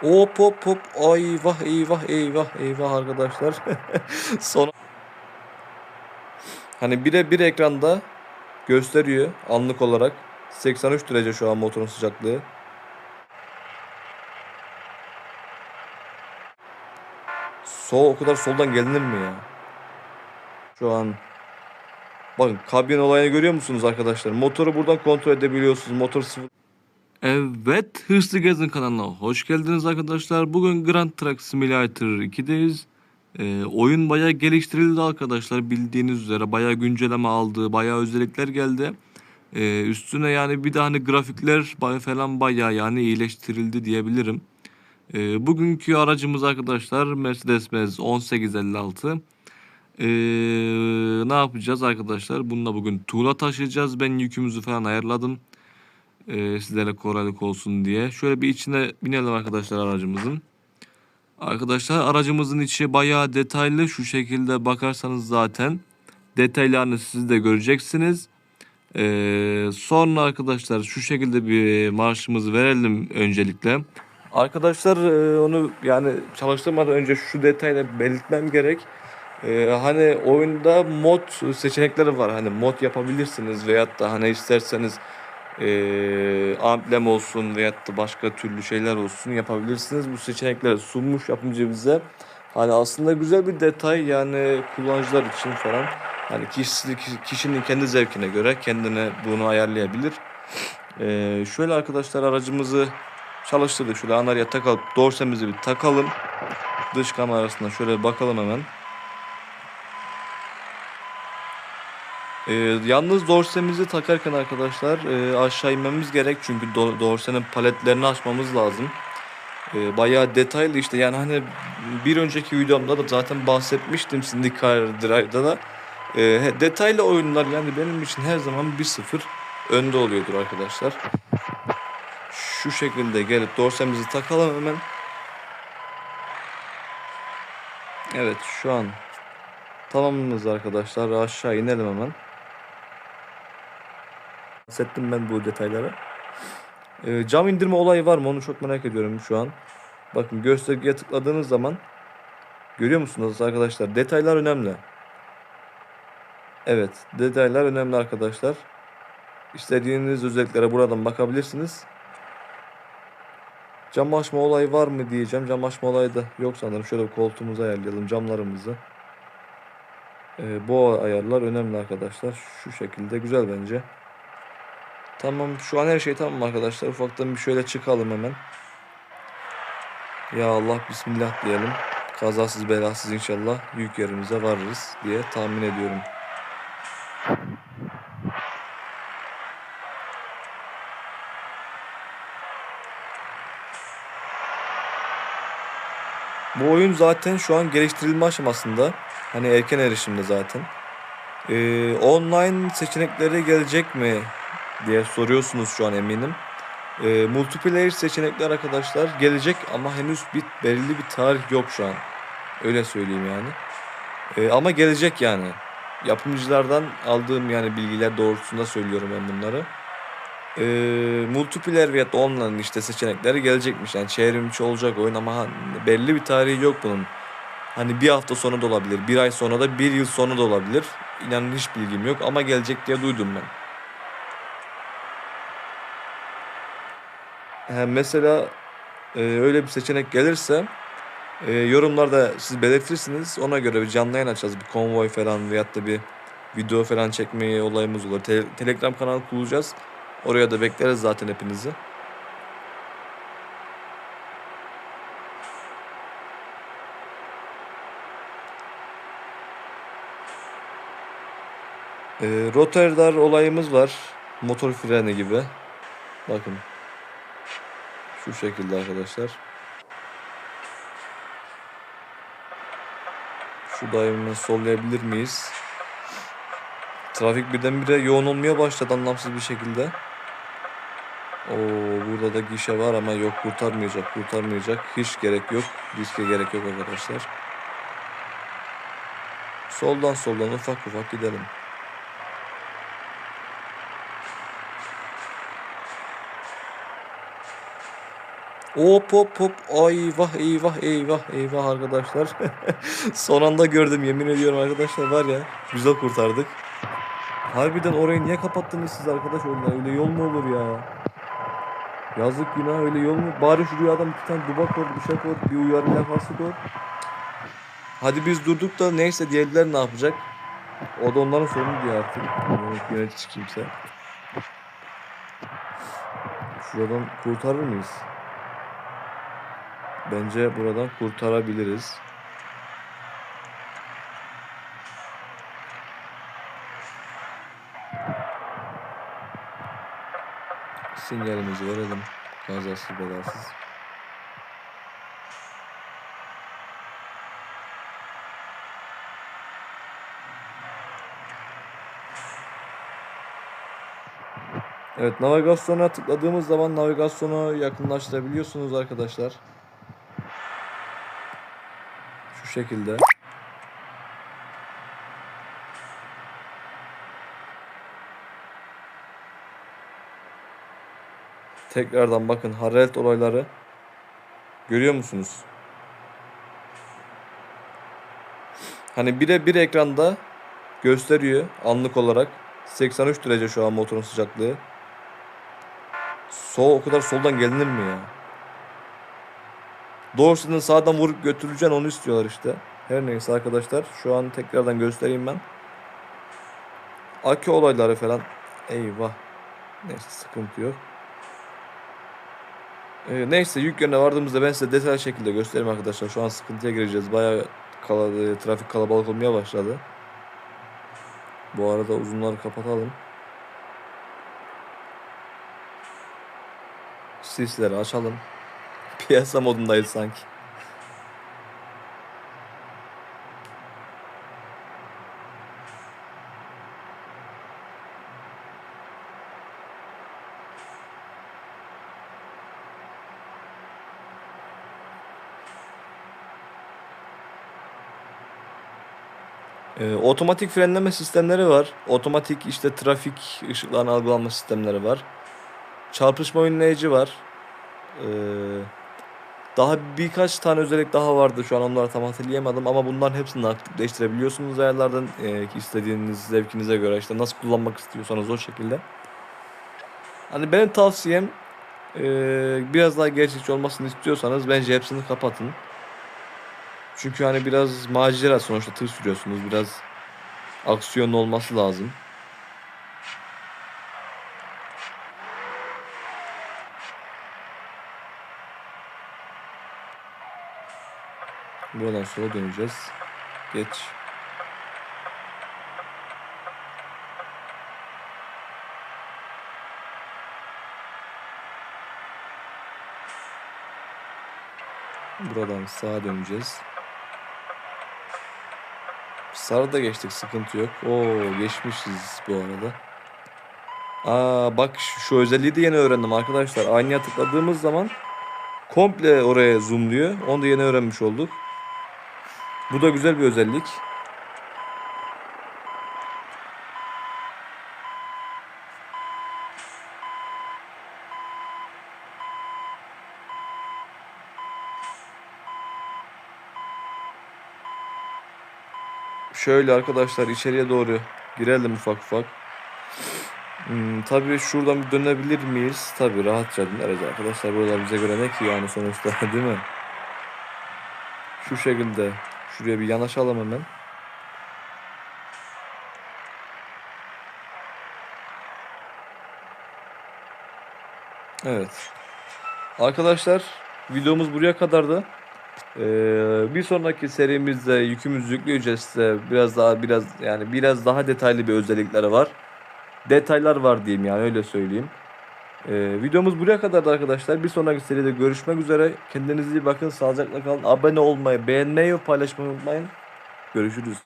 Hop hop hop. Ay vah eyvah eyvah eyvah arkadaşlar. Son Hani bire bir ekranda gösteriyor anlık olarak. 83 derece şu an motorun sıcaklığı. Sol o kadar soldan gelinir mi ya? Şu an Bakın kabin olayını görüyor musunuz arkadaşlar? Motoru buradan kontrol edebiliyorsunuz. Motor sıfır. Evet, Hırslı Gezin kanalına hoş geldiniz arkadaşlar. Bugün Grand Truck Simulator 2'deyiz. Ee, oyun bayağı geliştirildi arkadaşlar. Bildiğiniz üzere bayağı güncelleme aldı, bayağı özellikler geldi. Ee, üstüne yani bir de hani grafikler falan bayağı yani iyileştirildi diyebilirim. Ee, bugünkü aracımız arkadaşlar Mercedes-Benz 1856. Ee, ne yapacağız arkadaşlar? Bununla bugün tuğla taşıyacağız. Ben yükümüzü falan ayarladım. Ee, sizlere kolaylık olsun diye. Şöyle bir içine binelim arkadaşlar aracımızın. Arkadaşlar aracımızın içi bayağı detaylı. Şu şekilde bakarsanız zaten detaylarını siz de göreceksiniz. Ee, sonra arkadaşlar şu şekilde bir marşımızı verelim öncelikle. Arkadaşlar e, onu yani çalıştırmadan önce şu detayla belirtmem gerek. Ee, hani oyunda mod seçenekleri var. Hani mod yapabilirsiniz veyahut da hani isterseniz ee, amblem olsun veyahut da başka türlü şeyler olsun yapabilirsiniz. Bu seçenekleri sunmuş yapımcı bize. Hani aslında güzel bir detay yani kullanıcılar için falan. Hani kişi, kişinin kendi zevkine göre kendine bunu ayarlayabilir. Ee, şöyle arkadaşlar aracımızı çalıştırdık. Şöyle anarya takalım. Dorsemizi bir takalım. Dış kamerasına şöyle bakalım hemen. Ee, yalnız dorsemizi takarken arkadaşlar e, aşağı inmemiz gerek çünkü do- dorsenin paletlerini açmamız lazım. Ee, bayağı detaylı işte yani hani bir önceki videomda da zaten bahsetmiştim Syndicate Drive'da da. He- detaylı oyunlar yani benim için her zaman 1-0 önde oluyordur arkadaşlar. Şu şekilde gelip dorsemizi takalım hemen. Evet şu an tamamımız arkadaşlar aşağı inelim hemen. Bahsettim ben bu detaylara. Ee, cam indirme olayı var mı onu çok merak ediyorum şu an. Bakın göstergeye tıkladığınız zaman görüyor musunuz arkadaşlar? Detaylar önemli. Evet, detaylar önemli arkadaşlar. İstediğiniz özelliklere buradan bakabilirsiniz. Cam açma olayı var mı diyeceğim. Cam açma olayı da yok sanırım. Şöyle koltuğumuzu ayarlayalım camlarımızı. Ee, bu ayarlar önemli arkadaşlar. Şu şekilde güzel bence. Tamam şu an her şey tamam arkadaşlar. Ufaktan bir şöyle çıkalım hemen. Ya Allah bismillah diyelim. Kazasız belasız inşallah yük yerimize varırız diye tahmin ediyorum. Bu oyun zaten şu an geliştirilme aşamasında. Hani erken erişimde zaten. Ee, online seçenekleri gelecek mi diye soruyorsunuz şu an eminim. Ee, multiplayer seçenekler arkadaşlar gelecek ama henüz bir belirli bir tarih yok şu an. Öyle söyleyeyim yani. Ee, ama gelecek yani. Yapımcılardan aldığım yani bilgiler doğrultusunda söylüyorum ben bunları. Ee, multiplayer veya online işte seçenekleri gelecekmiş. Yani çevrim içi olacak oyun ama hani belli bir tarihi yok bunun. Hani bir hafta sonra da olabilir, bir ay sonra da, bir yıl sonra da olabilir. İnanın hiç bilgim yok ama gelecek diye duydum ben. Mesela e, öyle bir seçenek gelirse e, yorumlarda siz belirtirsiniz. Ona göre bir canlı yayın açacağız. Bir konvoy falan veyahut da bir video falan çekmeye olayımız olur. Te- Telegram kanalı kuracağız. Oraya da bekleriz zaten hepinizi. E, Rotterdam olayımız var. Motor freni gibi. Bakın. Şu şekilde arkadaşlar. Şu daimini sollayabilir miyiz? Trafik birdenbire yoğun olmaya başladı anlamsız bir şekilde. Oo, burada da gişe var ama yok kurtarmayacak kurtarmayacak. Hiç gerek yok. Riske gerek yok arkadaşlar. Soldan soldan ufak ufak gidelim. Hop hop hop. Ay vah eyvah eyvah eyvah arkadaşlar. Son anda gördüm yemin ediyorum arkadaşlar var ya. Güzel kurtardık. Harbiden orayı niye kapattınız siz arkadaş öyle, öyle yol mu olur ya? Yazık günah öyle yol mu? Bari şuraya adam bir tane duba koy, bir şey koy, bir uyarı levhası koy. Hadi biz durduk da neyse diğerler ne yapacak? O da onların sorunu diyor artık. Yönet- Yönetici kimse. Şuradan kurtarır mıyız? Bence buradan kurtarabiliriz. Sinyalimizi verelim. Kazasız belasız. Evet navigasyona tıkladığımız zaman navigasyonu yakınlaştırabiliyorsunuz arkadaşlar. Şekilde. Tekrardan bakın Haralt olayları görüyor musunuz? Hani bire bir ekranda gösteriyor anlık olarak. 83 derece şu an motorun sıcaklığı. Sol o kadar soldan gelinir mi ya? Doğrusunu sağdan vurup götüreceksin onu istiyorlar işte. Her neyse arkadaşlar şu an tekrardan göstereyim ben. Akü olayları falan. Eyvah. Neyse sıkıntı yok. Ee, neyse yük yönüne vardığımızda ben size detaylı şekilde göstereyim arkadaşlar. Şu an sıkıntıya gireceğiz. Bayağı trafik kalabalık olmaya başladı. Bu arada uzunları kapatalım. Sisleri açalım. Piyasa modundayız sanki. Ee, otomatik frenleme sistemleri var. Otomatik işte trafik ışıklarını algılama sistemleri var. Çarpışma önleyici var. Ee, daha birkaç tane özellik daha vardı. Şu an onları tam hatırlayamadım ama bunların hepsini aktifleştirebiliyorsunuz ayarlardan ee, istediğiniz zevkinize göre işte nasıl kullanmak istiyorsanız o şekilde. Hani benim tavsiyem ee, biraz daha gerçekçi olmasını istiyorsanız bence hepsini kapatın. Çünkü hani biraz macera sonuçta tır sürüyorsunuz. Biraz aksiyonlu olması lazım. Buradan sola döneceğiz. Geç. Buradan sağa döneceğiz. Sarıda geçtik sıkıntı yok. Oo geçmişiz bu arada. Aa bak şu özelliği de yeni öğrendim arkadaşlar. Aynaya tıkladığımız zaman komple oraya zoomluyor. Onu da yeni öğrenmiş olduk. Bu da güzel bir özellik. Şöyle arkadaşlar içeriye doğru girelim ufak ufak. Hmm, tabii şuradan bir dönebilir miyiz? Tabii rahatça döneriz arkadaşlar. Buralar bize göre ne ki yani sonuçta değil mi? Şu şekilde şuraya bir yanaşalım hemen. Evet. Arkadaşlar videomuz buraya kadardı. Ee, bir sonraki serimizde yükümüzü yükleyeceğiz size biraz daha biraz yani biraz daha detaylı bir özellikleri var. Detaylar var diyeyim yani öyle söyleyeyim. Ee, videomuz buraya kadardı arkadaşlar. Bir sonraki seride görüşmek üzere. Kendinize iyi bakın. Sağlıcakla kalın. Abone olmayı, beğenmeyi ve paylaşmayı unutmayın. Görüşürüz.